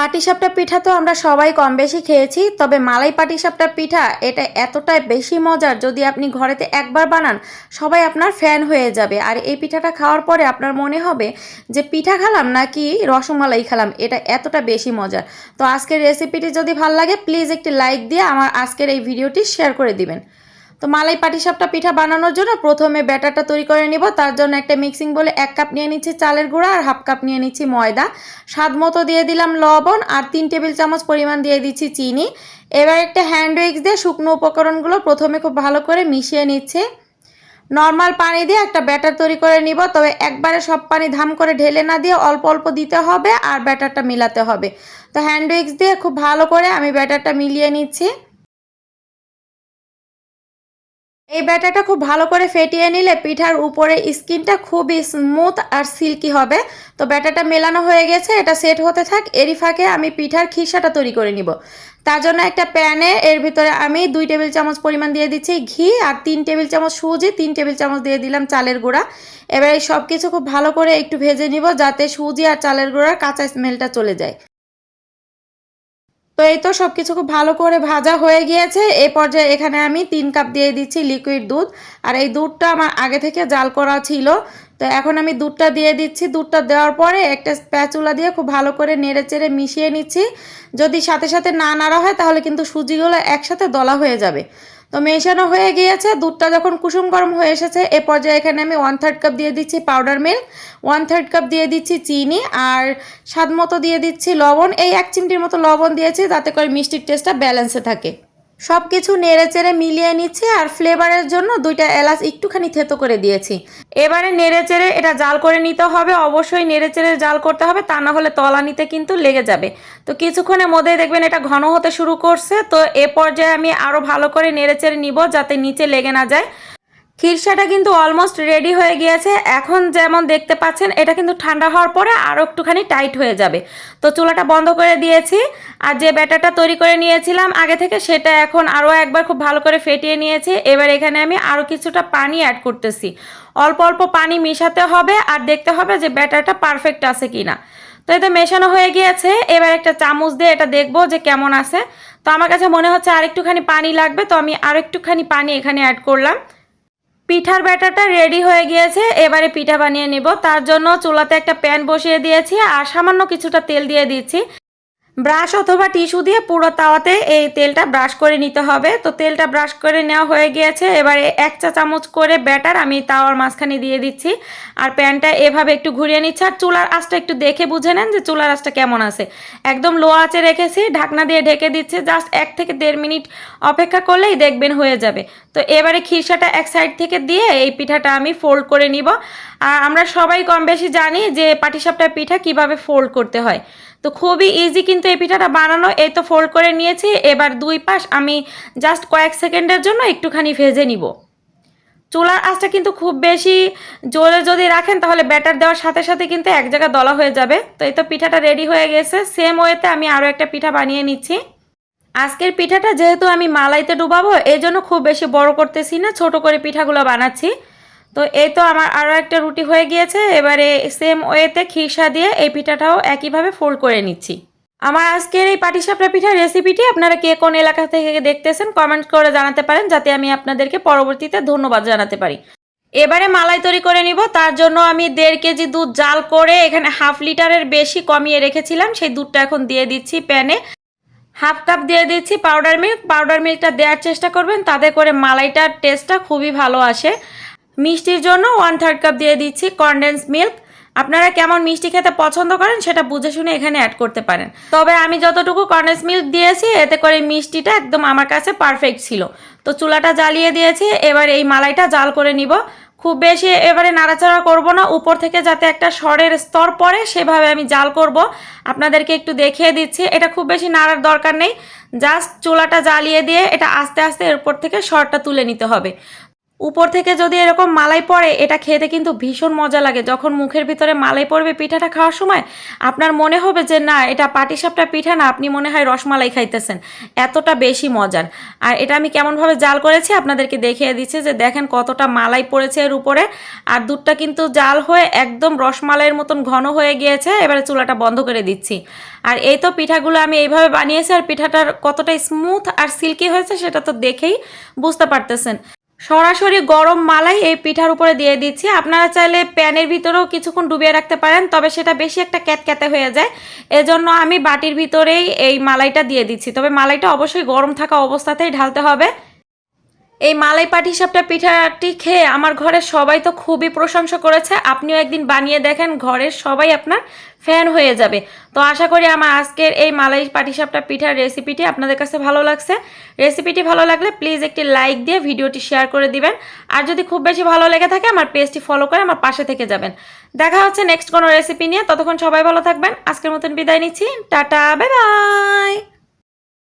পাটিসাপটা পিঠা তো আমরা সবাই কম বেশি খেয়েছি, তবে মালাই পাটিসাপটা পিঠা এটা এতটাই বেশি মজার যদি আপনি ঘরেতে একবার বানান, সবাই আপনার ফ্যান হয়ে যাবে। আর এই পিঠাটা খাওয়ার পরে আপনার মনে হবে যে পিঠা খেলাম নাকি রসমালাই খেলাম, এটা এতটা বেশি মজার। তো আজকের রেসিপিটি যদি ভালো লাগে প্লিজ একটি লাইক দিয়ে আমার আজকের এই ভিডিওটি শেয়ার করে দিবেন। তো মালাই পাটিসাপটা পিঠা বানানোর জন্য প্রথমে ব্যাটারটা তৈরি করে নিব। তার জন্য একটা মিক্সিং বলে এক কাপ নিয়ে নিচ্ছি চালের গুঁড়া আর হাফ কাপ নিয়ে নিচ্ছি ময়দা। স্বাদ মতো দিয়ে দিলাম লবণ আর তিন টেবিল চামচ পরিমাণ দিয়ে দিচ্ছি চিনি। এবার একটা হ্যান্ড উইক্স দিয়ে শুকনো উপকরণগুলো প্রথমে খুব ভালো করে মিশিয়ে নিচ্ছে। নর্মাল পানি দিয়ে একটা ব্যাটার তৈরি করে নিব, তবে একবারে সব পানি ধাম করে ঢেলে না দিয়ে অল্প অল্প দিতে হবে আর ব্যাটারটা মিলাতে হবে। তো হ্যান্ড উইক্স দিয়ে খুব ভালো করে আমি ব্যাটারটা মিলিয়ে নিচ্ছি। এই ব্যাটারটা খুব ভালো করে ফেটিয়ে নিলে পিঠার উপরে স্কিনটা খুবই স্মুথ আর সিল্কি হবে। তো ব্যাটারটা মেলানো হয়ে গেছে, এটা সেট হতে থাক, এরই ফাঁকে আমি পিঠার খিসাটা তৈরি করে নিব। তার জন্য একটা প্যানে, এর ভিতরে আমি দুই টেবিল চামচ পরিমাণ দিয়ে দিচ্ছি ঘি আর তিন টেবিল চামচ সুজি, তিন টেবিল চামচ দিয়ে দিলাম চালের গুঁড়া। এবার এই সব কিছু খুব ভালো করে একটু ভেজে নিব যাতে সুজি আর চালের গুঁড়ার কাঁচা স্মেলটা চলে যায়। তো এই তো সব কিছু খুব ভালো করে ভাজা হয়ে গিয়েছে। এই পর্যায়ে এখানে আমি তিন কাপ দিয়ে দিচ্ছি লিকুইড দুধ। আর এই দুধটা আমার আগে থেকে জাল করা ছিল। তো এখন আমি দুধটা দিয়ে দিচ্ছি। দুধটা দেওয়ার পরে একটা স্প্যাচুলা দিয়ে খুব ভালো করে নেড়ে চেড়ে মিশিয়ে নিচ্ছি। যদি সাথে সাথে না নাড়া হয় তাহলে কিন্তু সুজিগুলো একসাথে দলা হয়ে যাবে। তো মেশানো হয়ে গিয়েছে। দুধটা যখন কুসুম গরম হয়ে এসেছে, এ পর্যায়ে এখানে আমি ওয়ান থার্ড কাপ দিয়ে দিচ্ছি powder milk one third cup দিয়ে দিচ্ছি চিনি আর স্বাদ মতো দিয়ে দিচ্ছি লবণ। এই এক চিমটির মতো লবণ দিয়েছি তাতে করে মিষ্টির টেস্টটা ব্যালেন্সে থাকে। সব কিছু নেড়ে চেড়ে মিলিয়ে নিচ্ছি আর ফ্লেভারের জন্য দুইটা এলাচ একটুখানি থেতো করে দিয়েছি। এবারে নেড়ে চেড়ে এটা জাল করে নিতে হবে, অবশ্যই নেড়ে চেড়ে জাল করতে হবে, তা না হলে তলা নিতে কিন্তু লেগে যাবে। তো কিছুক্ষণের মধ্যেই দেখবেন এটা ঘন হতে শুরু করছে, তো এ পর্যায়ে আমি আরও ভালো করে নেড়ে চেড়ে নিব যাতে নিচে লেগে না যায়। খিরসাটা কিন্তু অলমোস্ট রেডি হয়ে গিয়েছে। এখন যেমন দেখতে পাচ্ছেন, এটা কিন্তু ঠান্ডা হওয়ার পরে আরও একটুখানি টাইট হয়ে যাবে। তো চুলাটা বন্ধ করে দিয়েছি। আর যে ব্যাটারটা তৈরি করে নিয়েছিলাম আগে থেকে, সেটা এখন আরও একবার খুব ভালো করে ফেটিয়ে নিয়েছি। এবার এখানে আমি আরও কিছুটা পানি অ্যাড করতেছি। অল্প অল্প পানি মেশাতে হবে আর দেখতে হবে যে ব্যাটারটা পারফেক্ট আছে কি না তো এটা মেশানো হয়ে গিয়েছে। এবার একটা চামচ দিয়ে এটা দেখব যে কেমন আছে। তো আমার কাছে মনে হচ্ছে আরেকটুখানি পানি লাগবে, তো আমি আরেকটুখানি পানি এখানে অ্যাড করলাম। পিঠার ব্যাটারটা রেডি হয়ে গিয়েছে, এবারে পিঠা বানিয়ে নেব। তার জন্য চুলাতে একটা প্যান বসিয়ে দিয়েছি আর সামান্য কিছুটা তেল দিয়ে দিচ্ছি। ব্রাশ অথবা টিস্যু দিয়ে পুরো তাওয়াতে এই তেলটা ব্রাশ করে নিতে হবে। তো তেলটা ব্রাশ করে নেওয়া হয়ে গিয়েছে। এবারে এক চা চামচ করে ব্যাটার আমি তাওয়ার মাঝখানে দিয়ে দিচ্ছি। আর প্যানটা এভাবে একটু ঘুরিয়ে নিচ্ছে। আর চুলার আঁচটা একটু দেখে বুঝে নেন যে চুলার আঁচটা কেমন আছে। একদম লো আঁচে রেখেছি, ঢাকনা দিয়ে ঢেকে দিচ্ছে। জাস্ট এক থেকে দেড় মিনিট অপেক্ষা করলেই দেখবেন হয়ে যাবে। তো এবারে খিরসাটা এক সাইড থেকে দিয়ে এই পিঠাটা আমি ফোল্ড করে নিব। আর আমরা সবাই কম বেশি জানি যে পাটিসাপটা পিঠা কীভাবে ফোল্ড করতে হয়। তো খুবই ইজি কিন্তু এই পিঠাটা বানানো, এই তো ফোল্ড করে নিয়েছি। এবার দুই পাশ আমি জাস্ট কয়েক সেকেন্ডের জন্য একটুখানি ভেজে নিব। চুলার আঁচটা কিন্তু খুব বেশি জোরে যদি রাখেন, তাহলে ব্যাটার দেওয়ার সাথে সাথে কিন্তু এক জায়গায় দলা হয়ে যাবে। তো এই তো পিঠাটা রেডি হয়ে গেছে। সেম ওয়েতে আমি আরও একটা পিঠা বানিয়ে নিচ্ছি। আজকের পিঠাটা যেহেতু আমি মালাইতে ডুবাবো এই জন্য খুব বেশি বড় করতেছি না, ছোট করে পিঠাগুলো বানাচ্ছি। তো এই তো আমার আরও একটা রুটি হয়ে গিয়েছে। এবারে সেম ওয়েতে খিরসা দিয়ে এই পিঠাটাও একইভাবে ফোল্ড করে নিচ্ছি। আমার আজকের এই পাটিসাপটা পিঠার রেসিপিটি আপনারা কে কোন এলাকা থেকে দেখতেছেন কমেন্ট করে জানাতে পারেন, যাতে আমি আপনাদেরকে পরবর্তীতে ধন্যবাদ জানাতে পারি। এবারে মালাই তৈরি করে নিব, তার জন্য আমি দেড় কেজি দুধ জাল করে এখানে হাফ লিটারের বেশি কমিয়ে রেখেছিলাম। সেই দুধটা এখন দিয়ে দিচ্ছি প্যানে। হাফ কাপ দিয়ে দিচ্ছি পাউডার মিল্ক পাউডার মিল্কটা দেওয়ার চেষ্টা করবেন, তাতে করে মালাইটার টেস্টটা খুবই ভালো আসে। মিষ্টির জন্য ওয়ান থার্ড কাপ দিয়ে দিচ্ছি কনডেন্স মিল্ক আপনারা কেমন মিষ্টি খেতে পছন্দ করেন সেটা বুঝে শুনে এখানে অ্যাড করতে পারেন। তবে আমি যতটুকু কনডেন্স মিল্ক দিয়েছি, এতে করে মিষ্টিটা একদম আমার কাছে পারফেক্ট ছিল। তো চুলাটা জ্বালিয়ে দিয়েছি, এবার এই মালাইটা জাল করে নিব। খুব বেশি এবারে নাড়াচাড়া করব না, উপর থেকে যাতে একটা স্বরের স্তর পড়ে, সেভাবে আমি জাল করব। আপনাদেরকে একটু দেখিয়ে দিচ্ছি, এটা খুব বেশি নাড়ার দরকার নেই। জাস্ট চুলাটা জ্বালিয়ে দিয়ে এটা আস্তে আস্তে এরপর থেকে স্বরটা তুলে নিতে হবে। উপর থেকে যদি এরকম মালাই পড়ে, এটা খেতে কিন্তু ভীষণ মজা লাগে। যখন মুখের ভিতরে মালাই পড়বে পিঠাটা খাওয়ার সময়, আপনার মনে হবে যে, না, এটা পাটিসাপটা পিঠা না, আপনি মনে হয় রসমালাই খাইতেছেন। এতটা বেশি মজার। আর এটা আমি কেমনভাবে জাল করেছি, আপনাদেরকে দেখিয়ে দিচ্ছি যে, দেখেন কতটা মালাই পড়েছে এর উপরে। আর দুধটা কিন্তু জাল হয়ে একদম রসমালাইয়ের মতন ঘন হয়ে গিয়েছে, এবারে চুলাটা বন্ধ করে দিচ্ছি। আর এই তো পিঠাগুলো আমি এইভাবে বানিয়েছি, আর পিঠাটার কতটা স্মুথ আর সিল্কি হয়েছে, সেটা তো দেখেই বুঝতে পারতেছেন। সরাসরি গরম মালাই এই পিঠার উপরে দিয়ে দিচ্ছি। আপনারা চাইলে প্যানের ভিতরেও কিছুক্ষণ ডুবিয়ে রাখতে পারেন, তবে সেটা বেশি একটা ক্যাতক্যাতে হয়ে যায়। এজন্য আমি বাটির ভিতরেই এই মালাইটা দিয়ে দিচ্ছি। তবে মালাইটা অবশ্যই গরম থাকা অবস্থাতেই ঢালতে হবে। এই মালাই পাটিসাপটা পিঠাটি খেয়ে আমার ঘরের সবাই তো খুবই প্রশংসা করেছে। আপনিও একদিন বানিয়ে দেখেন ঘরের সবাই আপনার ফ্যান হয়ে যাবে। তো আশা করি আমার আজকের এই মালাই পাটিসাপটা পিঠার রেসিপিটি আপনাদের কাছে ভালো লাগছে। রেসিপিটি ভালো লাগলে প্লিজ একটি লাইক দিয়ে ভিডিওটি শেয়ার করে দিবেন। আর যদি খুব বেশি ভালো লেগে থাকে, আমার পেজটি ফলো করে আমার পাশে থেকে যাবেন। দেখা হচ্ছে নেক্সট কোনো রেসিপি নিয়ে। ততক্ষণ সবাই ভালো থাকবেন। আজকের মতন বিদায় নিচ্ছি। Tata bye bye